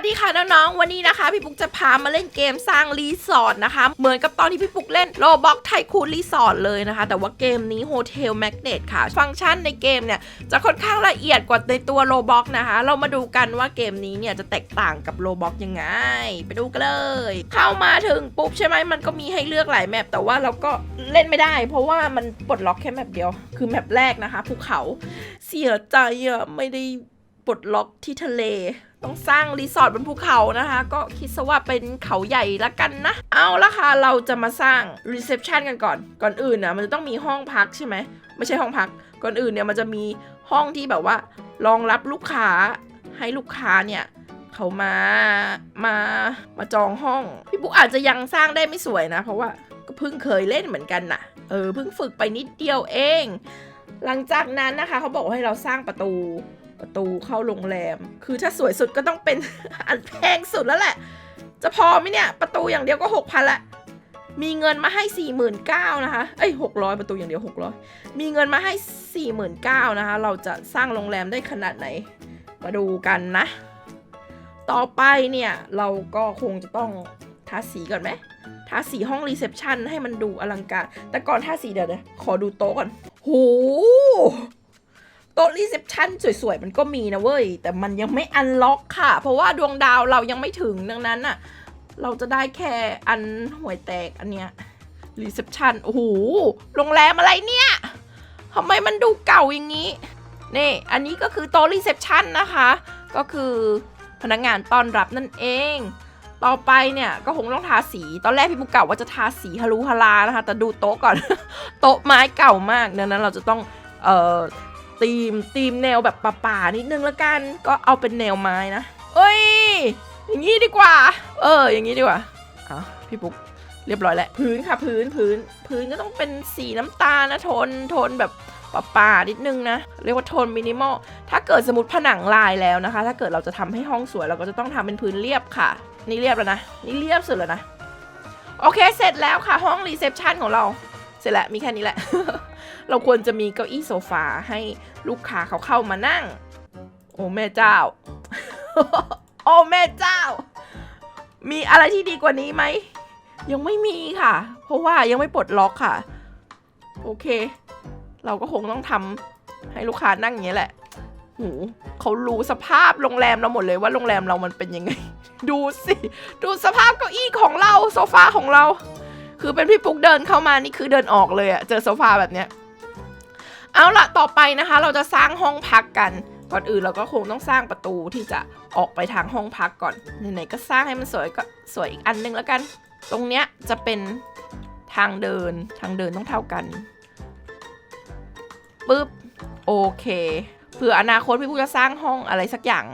สดีค่ะน้องๆ วันนี้นะคะ พี่ปุ๊กจะพามาเล่นเกมสร้างรีสอร์ทนะคะ เหมือนกับตอนที่พี่ปุ๊กเล่นโ o บ็อกไทคูนรีสอร์ทเลยนะคะ แต่ว่าเกมนี้โฮเทลแมกเนตค่ะ ฟังก์ชันในเกมเนี่ย จะค่อนข้างละเอียดกว่าในตัวโ o บ็อกนะคะ เรามาดูกันว่าเกมนี้เนี่ย จะแตกต่างกับโ o บ็อกยังไง ไปดูกันเลย เข้ามาถึงปุ๊บใช่ไหมมันก็มีให้เลือกหลายแมปแต่ว่าเราก็เล่นไม่ได้ เพราะว่ามันปลดล็อกแค่แมปเดียว คือแมปแรกนะคะภูเขาเสียใจอะไม่ได้ปลดล็อกที่ทะเล ต้องสร้างรีสอร์ทบนภูเขานะคะ ก็คิดซะว่าเป็นเขาใหญ่ละกันนะ เอาละค่ะ เราจะมาสร้างรีเซพชันกันก่อน ก่อนอื่นนะมันจะต้องมีห้องพักใช่ไหม ไม่ใช่ห้องพัก ก่อนอื่นเนี่ยมันจะมีห้องที่แบบว่า รองรับลูกค้า ให้ลูกค้าเนี่ยเขามา มา มาจองห้อง พี่บุ๊กอาจจะยังสร้างได้ไม่สวยนะ เพราะว่าก็เพิ่งเคยเล่นเหมือนกันน่ะ เออ เพิ่งฝึกไปนิดเดียวเอง หลังจากนั้นนะคะ เขาบอกว่าให้เราสร้างประตู ประตูเข้าโรงแรม คือถ้าสวยสุดก็ต้องเป็นอันแพงสุดแล้วแหละ จะพอไหมเนี่ย ประตูอย่างเดียวก็หกพันละ มีเงินมาให้สี่หมื่นเก้านะคะ เอ้ยหกร้อยประตูอย่างเดียวหกร้อยมีเงินมาให้สี่หมื่นเก้านะคะ เราจะสร้างโรงแรมได้ขนาดไหน มาดูกันนะ ต่อไปเนี่ยเราก็คงจะต้องทาสีก่อนไหมทาสีห้องรีเซพชันให้มันดูอลังการ แต่ก่อนทาสีเดี๋ยวนะขอดูโต๊ะก่อน โห โต๊ะรีเซพชันสวยๆ มันก็มีนะเว้ย แต่มันยังไม่อันล็อกค่ะ เพราะว่าดวงดาวเรายังไม่ถึงดังนั้นน่ะเราจะได้แค่อันห่วยแตกอันเนี้ยรีเซพชันโอ้โหโรงแรมอะไรเนี่ยทำไมมันดูเก่าอย่างนี้ นี่ อันนี้ก็คือโต๊ะรีเซพชันนะคะ ก็คือพนักงานต้อนรับนั่นเอง ต่อไปเนี่ยก็คงต้องทาสี ตอนแรกพี่ปุ๊กเก่าว่าจะทาสีฮารุฮารานะคะ แต่ดูโต๊ะก่อน โต๊ะไม้เก่ามากดังนั้นเราจะต้อง เอ่อ ตีมตีมแนวแบบป่าๆนิดนึงละกัน ก็เอาเป็นแนวไม้นะเอ้ย อย่างนี้ดีกว่า เออ อย่างนี้ดีกว่าอะพี่ปุ๊กเรียบร้อยแล้วพื้นค่ะพื้นพื้น พื้นก็ต้องเป็นสีน้ำตาลนะโทนโทนแบบป่าๆนิดนึงนะ เรียกว่าโทนมินิมอล ถ้าเกิดสมมติผนังลายแล้วนะคะ ถ้าเกิดเราจะทำให้ห้องสวยเราก็จะต้องทำเป็นพื้นเรียบค่ะ นี่เรียบแล้วนะ นี่เรียบสุดแล้วนะ โอเค เสร็จแล้วค่ะห้องรีเซพชันของเรา เสร็จแล้วมีแค่นี้แหละ เราควรจะมีเก้าอี้โซฟาให้ลูกค้าเขาเข้ามานั่ง โอ้แม่เจ้า โอ้แม่เจ้า มีอะไรที่ดีกว่านี้ไหม ยังไม่มีค่ะ เพราะว่ายังไม่ปลดล็อกค่ะ โอเค เราก็คงต้องทำให้ลูกค้านั่งอย่างนี้แหละหูเขารู้สภาพโรงแรมเราหมดเลยว่าโรงแรมเรามันเป็นยังไง ดูสิ ดูสภาพเก้าอี้ของเราโซฟาของเรา คือเป็นพี่ปุ๊กเดินเข้ามานี่คือเดินออกเลยอะเจอโซฟาแบบเนี้ย เอาละต่อไปนะคะ เราจะสร้างห้องพักกัน ก่อนอื่นเราก็คงต้องสร้างประตูที่จะออกไปทางห้องพักก่อนไหนๆก็สร้างให้มันสวยก็สวยอีกอันนึงแล้วกัน ตรงเนี้ยจะเป็นทางเดินทางเดินต้องเท่ากันปึ๊บโอเคเผื่ออนาคตพี่ปุ๊กจะสร้างห้องอะไรสักอย่าง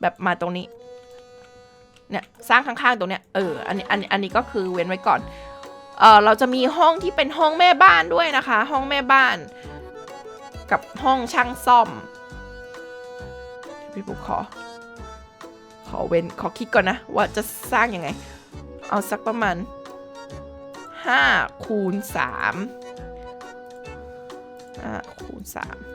แบบมาตรงนี้เนี่ยสร้างข้างๆตรงเนี้ยเอออันนี้อันนี้อันนี้ก็คือเว้นไว้ก่อนเออเราจะมีห้องที่เป็นห้องแม่บ้านด้วยนะคะ ห้องแม่บ้าน กับห้องช่างซ่อมพี่ปุ๊กขอ ขอเว้นขอคิดก่อนนะ ว่าจะสร้างยังไง เอาสักประมาณ5คูณ3 5คูณ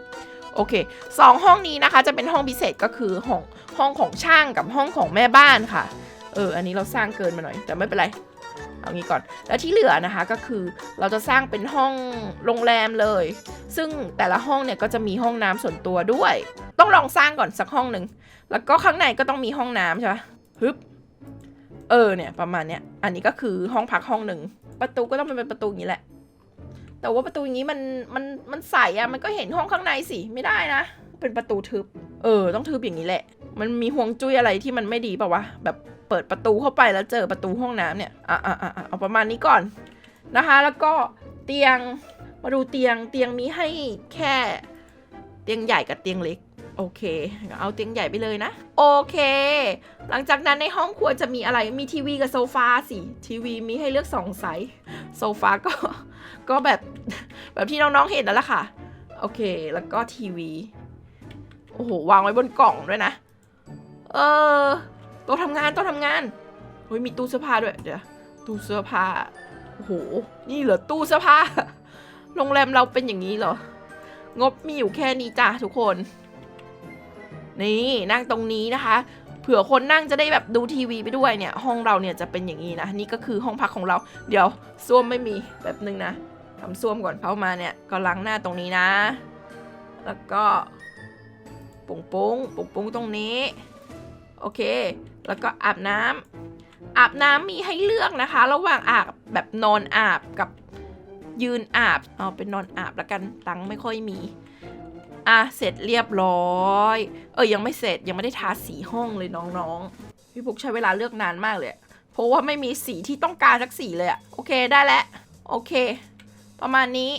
3โอเคสองห้องนี้นะคะจะเป็นห้องพิเศษก็คือห้องห้องของช่างกับห้องของแม่บ้านค่ะ เออ อันนี้เราสร้างเกินมาหน่อย แต่ไม่เป็นไร เอางี้ก่อน แล้วที่เหลือนะคะก็คือเราจะสร้างเป็นห้องโรงแรมเลย ซึ่งแต่ละห้องเนี่ยก็จะมีห้องน้ำส่วนตัวด้วย ต้องลองสร้างก่อนสักห้องหนึ่ง แล้วก็ข้างในก็ต้องมีห้องน้ำใช่ปะฮึบ เออเนี่ยประมาณเนี้ย อันนี้ก็คือห้องพักห้องหนึ่ง ประตูก็ต้องเป็นประตูอย่างนี้แหละ แต่ว่าประตูอย่างนี้มันมันมันใสอะมันก็เห็นห้องข้างในสิ ไม่ได้นะ เป็นประตูทึบ เออ ต้องทึบอย่างนี้แหละ มันมีห่วงจุ้ยอะไรที่มันไม่ดีเปล่าวะ แบบเปิดประตูเข้าไปแล้วเจอประตูห้องน้ำเนี่ยอะอะอะอะเอาประมาณนี้ก่อนนะคะ แล้วก็เตียง มาดูเตียงเตียงมีให้แค่เตียงใหญ่กับเตียงเล็ก โอเค เอาเตียงใหญ่ไปเลยนะ โอเค หลังจากนั้นในห้องครัวจะมีอะไรมีทีวีกับโซฟาสิทีวีมีให้เลือกสองไซส์โซฟาก็ก็แบบแบบที่น้องๆเห็นนั่นแหละค่ะ โอเคแล้วก็ทีวีโอ้โหวางไว้บนกล่องด้วยนะ เออโต๊ะทำงานโต๊ะทำงานเฮ้ยมีตู้เสื้อผ้าด้วยเดี๋ยวตู้เสื้อผ้าโอ้โหนี่เหรอตู้เสื้อผ้า โรงแรมเราเป็นอย่างนี้เหรอ งบมีอยู่แค่นี้จ้ะทุกคน นี่นั่งตรงนี้นะคะ เผื่อคนนั่งจะได้แบบดูทีวีไปด้วยเนี่ย ห้องเราเนี่ยจะเป็นอย่างนี้นะ นี่ก็คือห้องพักของเรา เดี๋ยวส้วมไม่มีแบบนึงนะทำส้วมก่อนเข้ามาเนี่ยก็ล้างหน้าตรงนี้นะ แล้วก็ปุ้งปุ้งปุ้งปุ้งตรงนี้ โอเค แล้วก็อาบน้ำอาบน้ำมีให้เลือกนะคะ ระหว่างอาบแบบนอนอาบกับ ยืนอาบ เอาเป็นนอนอาบแล้วกัน ตังไม่ค่อยมี อะ เสร็จเรียบร้อย เออยังไม่เสร็จยังไม่ได้ทาสีห้องเลยน้องๆ พี่ปุ๊กใช้เวลาเลือกนานมากเลย เพราะว่าไม่มีสีที่ต้องการสักสีเลยอะโอเคได้แล้วโอเค ประมาณนี้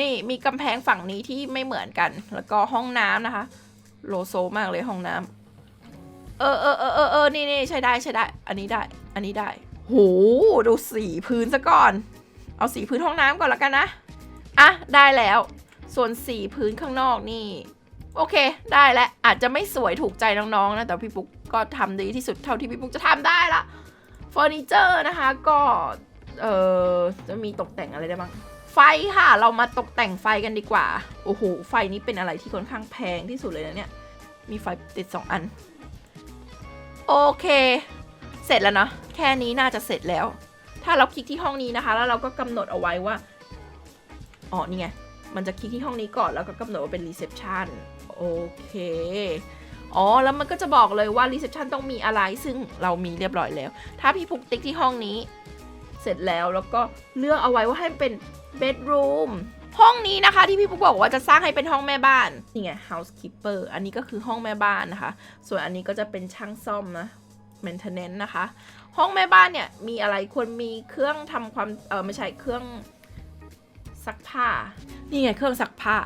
นี่มีกำแพงฝั่งนี้ที่ไม่เหมือนกัน แล้วก็ห้องน้ำนะคะ โลโซมากเลยห้องน้ำ เออเออเออเออเออนี่นี่ใช้ได้ใช้ได้ อันนี้ได้ อันนี้ได้ โห ดูสีพื้นซะก่อน เอาสีพื้นห้องน้ำก่อนละกันนะ อะ ได้แล้ว ส่วนสีพื้นข้างนอกนี่ โอเค ได้แล้ว อาจจะไม่สวยถูกใจน้องๆนะ แต่พี่ปุ๊กก็ทำดีที่สุดเท่าที่พี่ปุ๊กจะทำได้ละเฟอร์นิเจอร์นะคะก็เออจะมีตกแต่งอะไรได้บ้าง ไฟค่ะ เรามาตกแต่งไฟกันดีกว่า โอ้โห ไฟนี้เป็นอะไรที่ค่อนข้างแพงที่สุดเลยนะเนี่ย มีไฟติดสองอัน โอเค เสร็จแล้วเนาะ แค่นี้น่าจะเสร็จแล้ว ถ้าเราคลิกที่ห้องนี้นะคะ แล้วเราก็กำหนดเอาไว้ว่า อ๋อ นี่ไง มันจะคลิกที่ห้องนี้ก่อน แล้วก็กำหนดว่าเป็น reception โอเค อ๋อ แล้วมันก็จะบอกเลยว่า reception ต้องมีอะไร ซึ่งเรามีเรียบร้อยแล้ว ถ้าพี่พุกติ๊กที่ห้องนี้ เสร็จแล้ว แล้วก็เลือกเอาไว้ว่าให้เป็น bedroom ห้องนี้นะคะที่พี่พุกบอกว่าจะสร้างให้เป็นห้องแม่บ้านนี่ไง housekeeper อันนี้ก็คือห้องแม่บ้านนะคะ ส่วนอันนี้ก็จะเป็นช่างซ่อมนะ maintenance นะคะ ห้องแม่บ้านเนี่ยมีอะไรควรมีเครื่องทำความเออไม่ใช่เครื่องซักผ้า นี่ไงเครื่องซักผ้า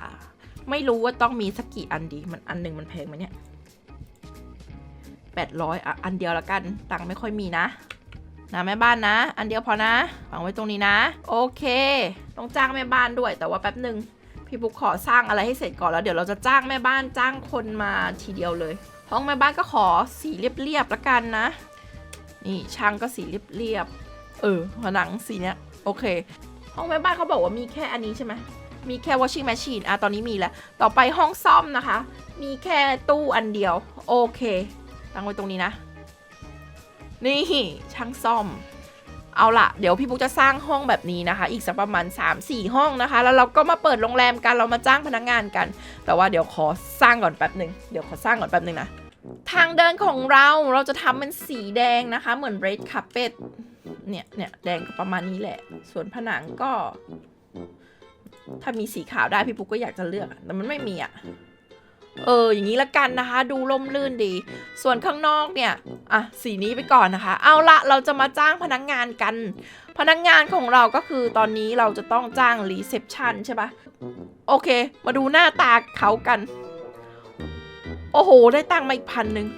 ไม่รู้ว่าต้องมีสักกี่อันดี มันอันหนึ่งมันแพงไหมเนี่ยแปดร้อยอะอันเดียวละกัน ตังค์ไม่ค่อยมีนะนะแม่บ้านนะ อันเดียวพอนะวางไว้ตรงนี้นะ โอเค ต้องจ้างแม่บ้านด้วย แต่ว่าแป๊บหนึ่งพี่บุ๊กขอสร้างอะไรให้เสร็จก่อนแล้วเดี๋ยวเราจะจ้างแม่บ้านจ้างคนมาทีเดียวเลย ห้องแม่บ้านก็ขอสีเรียบๆละกันนะ นี่ช่างก็สีเรียบๆเออผนังสีเนี้ยโอเค ห้องแม่บ้านเขาบอกว่ามีแค่อันนี้ใช่ไหมมีแค่ washing machine อะตอนนี้มีแล้ว ต่อไปห้องซ่อมนะคะ มีแค่ตู้อันเดียว โอเค ตั้งไว้ตรงนี้นะ นี่ช่างซ่อม เอาละเดี๋ยวพี่บุ๊กจะสร้างห้องแบบนี้นะคะ อีกสักประมาณ 3-4 ห้องนะคะ แล้วเราก็มาเปิดโรงแรมกัน เรามาจ้างพนักงานกัน แต่ว่าเดี๋ยวขอสร้างก่อนแป๊บหนึ่ง เดี๋ยวขอสร้างก่อนแป๊บหนึ่งนะ ทางเดินของเราเราจะทำเป็นสีแดงนะคะ เหมือน red carpet เนี่ยเนี่ยแดงก็ประมาณนี้แหละ ส่วนผนังก็ ถ้ามีสีขาวได้พี่ปุ๊กก็อยากจะเลือก แต่มันไม่มีอะเออ อย่างนี้ละกันนะคะ ดูร่มรื่นดี ส่วนข้างนอกเนี่ย อะ สีนี้ไปก่อนนะคะ เอาละเราจะมาจ้างพนักงงานกัน พนักงงานของเราก็คือตอนนี้เราจะต้องจ้างรีเซพชันใช่ปะโอเค มาดูหน้าตาเขากัน โอ้โห ได้ตังค์มาอีกพันหนึ่ง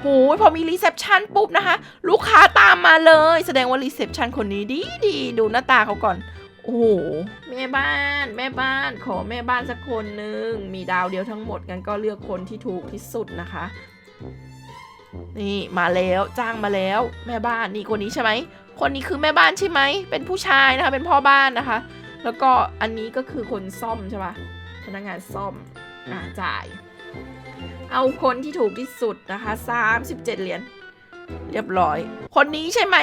โหพอมีรีเซพชันปุ๊บนะคะ ลูกค้าตามมาเลย แสดงว่ารีเซพชันคนนี้ดีดีดูหน้าตาเขาก่อน โอ้โห แม่บ้าน แม่บ้าน ขอแม่บ้านสักคนหนึ่ง มีดาวเดียวทั้งหมดงั้นก็เลือกคนที่ถูกที่สุดนะคะ นี่มาแล้วจ้างมาแล้ว แม่บ้านนี่คนนี้ใช่ไหม คนนี้คือแม่บ้านใช่ไหม เป็นผู้ชายนะคะ เป็นพ่อบ้านนะคะ แล้วก็อันนี้ก็คือคนซ่อมใช่ปะพนักงานซ่อม อ่าจ่าย เอาคนที่ถูกที่สุดนะคะ37เหรียญเรียบร้อย คนนี้ใช่ไหม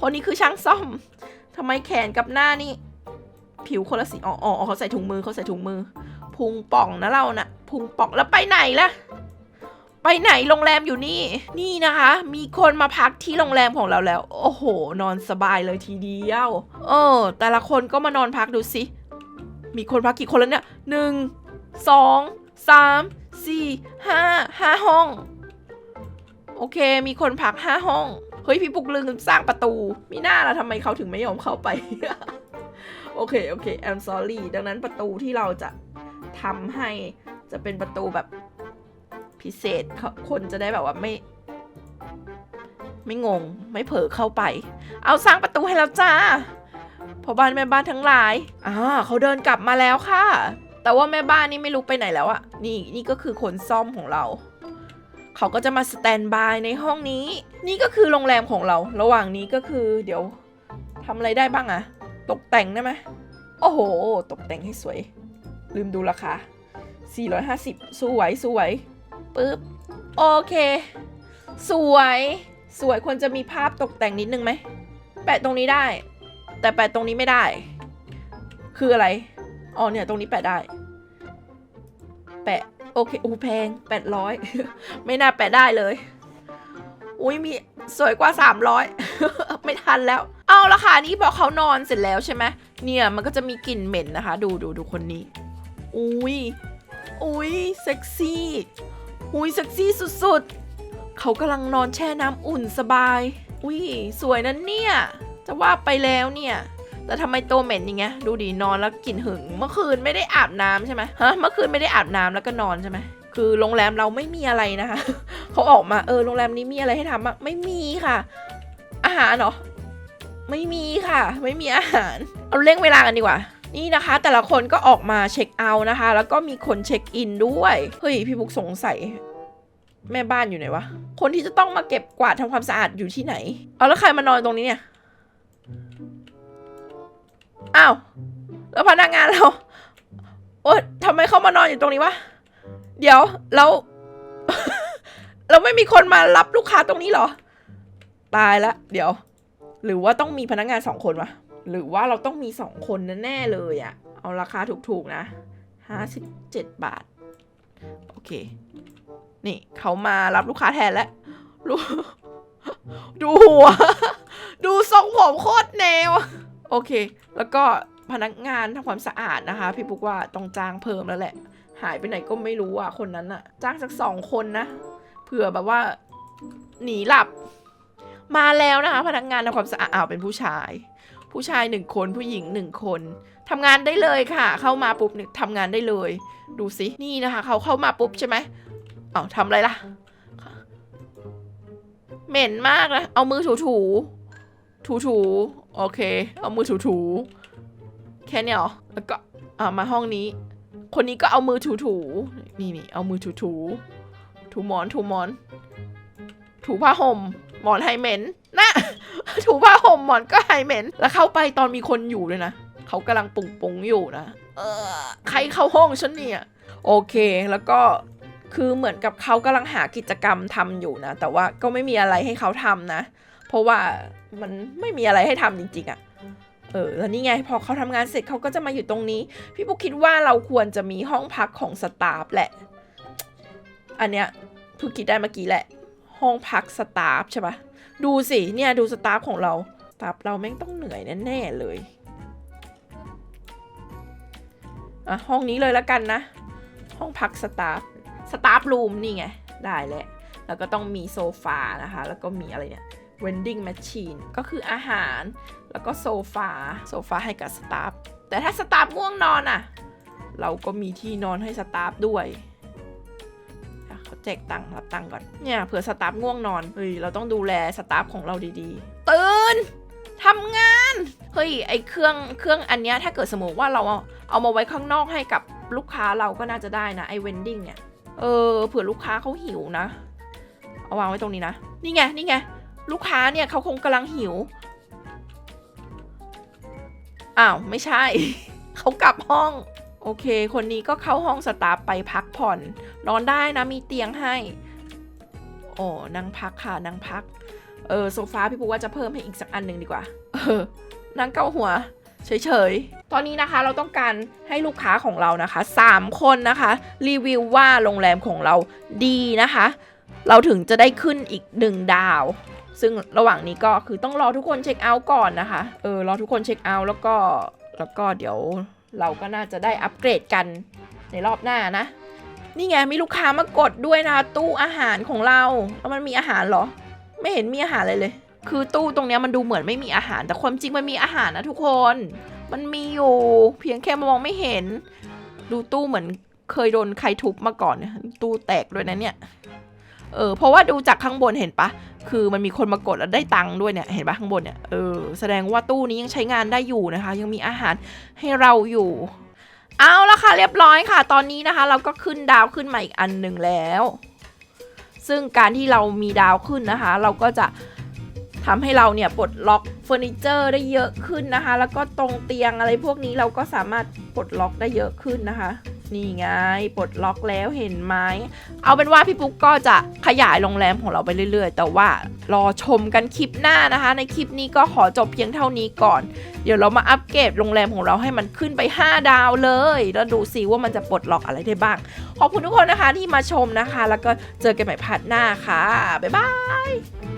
คนนี้คือช่างซ่อมทำไมแขนกับหน้านี่ ผิวคนละสีอ๋ออ๋อเขาใส่ถุงมือเขาใส่ถุงมือ พุงป่องนะเรานะ่ะ พุงป่องแล้วไปไหนล่ะไปไหนโรงแรมอยู่นี่ นี่นะคะ มีคนมาพักที่โรงแรมของเราแล้ว โอ้โห นอนสบายเลยทีเดียว เออ แต่ละคนก็มานอนพักดูสิ มีคนพักกี่คนแล้วเนี่ยหนึ่ง สองสามสี่ห้าห้าห้อง โอเค มีคนพักห้าห้อง เฮ้ย พี่ปุกลืมสร้างประตู มีหน้าละทำไมเขาถึงไม่ยอมเข้าไป โอเค โอเค I'm sorry ดังนั้นประตูที่เราจะทำให้จะเป็นประตูแบบพิเศษเขาคนจะได้แบบว่าไม่ ไม่งง ไม่เผลอเข้าไป เอาสร้างประตูให้แล้วจ้าพอบ้านแม่บ้านทั้งหลายอ่าเขาเดินกลับมาแล้วค่ะ แต่ว่าแม่บ้านนี่ไม่รู้ไปไหนแล้วอะนี่นี่ก็คือคนซ่อมของเรา เขาก็จะมาสแตนบายในห้องนี้ นี่ก็คือโรงแรมของเรา ระหว่างนี้ก็คือ เดี๋ยวทำอะไรได้บ้างอะตกแต่งได้ไหมโอ้โห ตกแต่งให้สวย ลืมดูราคา 450 สู้ไหวสู้ไหวปึ๊บ โอเค สวย สวยควรจะมีภาพตกแต่งนิดนึงไหม แปะตรงนี้ได้ แต่แปะตรงนี้ไม่ได้ คืออะไร อ๋อเนี่ย ตรงนี้แปะได้ แปะ โอเคอูแพงแปดร้อยไม่น่าแปะได้เลย อุ้ยมีสวยกว่า 300 ไม่ทันแล้ว เอาละค่ะนี่พอเขานอนเสร็จแล้วใช่ไหมเนี่ยมันก็จะมีกลิ่นเหม็นนะคะ ดูดูดูคนนี้ อุ้ยอุ้ยเซ็กซี่ อุ้ยเซ็กซี่สุดๆ เขากำลังนอนแช่น้ำอุ่นสบาย อุ้ยสวยนั้นเนี่ย จะว่าไปแล้วเนี่ย แต่ทำไมตัวเหม็นอย่างเงี้ยดูดินอนแล้วกลิ่นหึง เมื่อคืนไม่ได้อาบน้ำใช่ไหมฮะเมื่อคืนไม่ได้อาบน้ำแล้วก็นอนใช่ไหมคือโรงแรมเราไม่มีอะไรนะคะเขาออกมาเออโรงแรมนี้มีอะไรให้ทำบ้างไม่มีค่ะ อาหารเหรอไม่มีค่ะ ไม่มีอาหาร เอาเร่งเวลากันดีกว่านี่นะคะ แต่ละคนก็ออกมาเช็คเอาท์นะคะ แล้วก็มีคนเช็คอินด้วย เฮ้ย พี่บุ๊กสงสัย แม่บ้านอยู่ไหนวะ คนที่จะต้องมาเก็บกวาดทำความสะอาดอยู่ที่ไหน เอาแล้วใครมานอนตรงนี้เนี่ย อ้าว แล้วพนักงานเรา โอ๊ยทำไมเขามานอนอยู่ตรงนี้วะ เดี๋ยวแล้วเราไม่มีคนมารับลูกค้าตรงนี้เหรอ ตายละ เดี๋ยว หรือว่าต้องมีพนักงานสองคนวะ หรือว่าเราต้องมีสองคนแน่เลยอะเอาราคาถูกๆนะห้าสิบเจ็ดบาท โอเค นี่เขามารับลูกค้าแทนแล้วดูดูหัว ดูทรงผมโคตรแนว โอเค แล้วก็พนักงานทำความสะอาดนะคะ พี่ปุ๊กว่าต้องจ้างเพิ่มแล้วแหละ หายไปไหนก็ไม่รู้อะคนนั้นอะ จ้างสักสองคนนะเผื่อแบบว่า หนีหลับ มาแล้วนะคะ พนักงานทำความสะอาดอ้าวเป็นผู้ชาย ผู้ชายหนึ่งคนผู้หญิงหนึ่งคนทำงานได้เลยค่ะ เข้ามาปุ๊บเนี่ยทำงานได้เลย ดูสินี่นะคะ เขาเข้ามาปุ๊บใช่ไหมอ้าวทำอะไรล่ะเหม็นมากนะเอามือถูถูถูถูๆ โอเค เอามือถูๆ แค่เนี้ยหรอ แล้วก็อ่ามาห้องนี้ คนนี้ก็เอามือถูๆ นี่นี่เอามือถูๆ ถูหมอนถูหมอน ถูผ้าห่ม หมอนไฮเหม็นนะถูผ้าห่มหมอนก็ไฮเหม็น แล้วเข้าไปตอนมีคนอยู่เลยนะ เขากำลังปุงปุงๆอยู่นะ เออ ใครเข้าห้องฉันเนี่ย โอเค แล้วก็คือเหมือนกับเขากำลังหากิจกรรมทำอยู่นะ แต่ว่าก็ไม่มีอะไรให้เขาทำนะ เพราะว่ามันไม่มีอะไรให้ทำจริง ๆอะ่ะเออแล้วนี่ไงพอเขาทำงานเสร็จเขาก็จะมาอยู่ตรงนี้ พี่ปุ๊กคิดว่าเราควรจะมีห้องพักของสตาฟแหละ อันเนี้ยเพิ่งคิดได้เมื่อกี้แหละ ห้องพักสตาฟใช่ปะดูสิเนี่ยดูสตาฟของเราสตาฟเราแม่งต้องเหนื่อยแน่ๆเลยอะห้องนี้เลยแล้วกันนะ ห้องพักสตาฟสตาฟรูมนี่ไงได้แล้วแล้วก็ต้องมีโซฟานะคะ แล้วก็มีอะไรเนี่ย vending machine ก็คืออาหาร แล้วก็โซฟา โซฟาให้กับสตาฟ แต่ถ้าสตาฟง่วงนอนอะ เราก็มีที่นอนให้สตาฟด้วยเขาแจกตังค์รับตังค์ก่อน เนี่ยเผื่อสตาฟง่วงนอน เฮ้ย เราต้องดูแลสตาฟของเราดีๆ ตื่นทำงาน เฮ้ย ไอเครื่อง เครื่องอันเนี้ยถ้าเกิดสมมติว่าเราเอาเอามาไว้ข้างนอกให้กับลูกค้าเราก็น่าจะได้นะไอเวนดิ้งเนี่ย เออ เผื่อลูกค้าเขาหิวนะ เอาวางไว้ตรงนี้นะ นี่ไง นี่ไง ลูกค้าเนี่ยเขาคงกำลังหิว อ้าว ไม่ใช่ เขากลับห้อง โอเค คนนี้ก็เข้าห้องสตาฟไปพักผ่อน นอนได้นะมีเตียงให้ โอ้นั่งพักค่ะนั่งพัก เออโซฟาพี่ปูว่าจะเพิ่มให้อีกสักอันหนึ่งดีกว่า เออนั่งเก้าหัวเฉยๆ ตอนนี้นะคะเราต้องการให้ลูกค้าของเรานะคะ 3 คนนะคะ รีวิวว่าโรงแรมของเราดีนะคะ เราถึงจะได้ขึ้นอีก 1 ดาว ซึ่งระหว่างนี้ก็คือต้องรอทุกคนเช็คเอาท์ก่อนนะคะ เออ รอทุกคนเช็คเอาท์แล้วก็ แล้วก็เดี๋ยวเราก็น่าจะได้อัปเกรดกันในรอบหน้านะ นี่ไงมีลูกค้ามากดด้วยนะตู้อาหารของเรา แล้วมันมีอาหารเหรอ ไม่เห็นมีอาหารเลยเลย คือตู้ตรงนี้มันดูเหมือนไม่มีอาหาร แต่ความจริงมันมีอาหารนะทุกคน มันมีอยู่ เพียงแค่มองไม่เห็น ดูตู้เหมือนเคยโดนใครทุบมาก่อน ตู้แตกด้วยนะเนี่ย เออ เพราะว่าดูจากข้างบนเห็นปะ คือมันมีคนมากดแล้วได้ตังค์ด้วยเนี่ยเห็นปะข้างบนเนี่ยเออแสดงว่าตู้นี้ยังใช้งานได้อยู่นะคะ ยังมีอาหารให้เราอยู่ เอาละค่ะเรียบร้อยค่ะ ตอนนี้นะคะ เราก็ขึ้นดาวขึ้นมาอีกอันหนึ่งแล้ว ซึ่งการที่เรามีดาวขึ้นนะคะ เราก็จะทำให้เราเนี่ยปลดล็อกเฟอร์นิเจอร์ได้เยอะขึ้นนะคะ แล้วก็ตรงเตียงอะไรพวกนี้เราก็สามารถปลดล็อกได้เยอะขึ้นนะคะ นี่ไงปลดล็อกแล้วเห็นไหมเอาเป็นว่าพี่ปุ๊กก็จะขยายโรงแรมของเราไปเรื่อย ๆ แต่ว่ารอชมกันคลิปหน้านะคะ ในคลิปนี้ก็ขอจบเพียงเท่านี้ก่อน เดี๋ยวเรามาอัปเกรดโรงแรมของเราให้มันขึ้นไป 5 ดาวเลย แล้วดูซิว่ามันจะปลดล็อกอะไรได้บ้าง ขอบคุณทุกคนนะคะที่มาชมนะคะ แล้วก็เจอกันใหม่พาร์ทหน้าค่ะบ๊ายบาย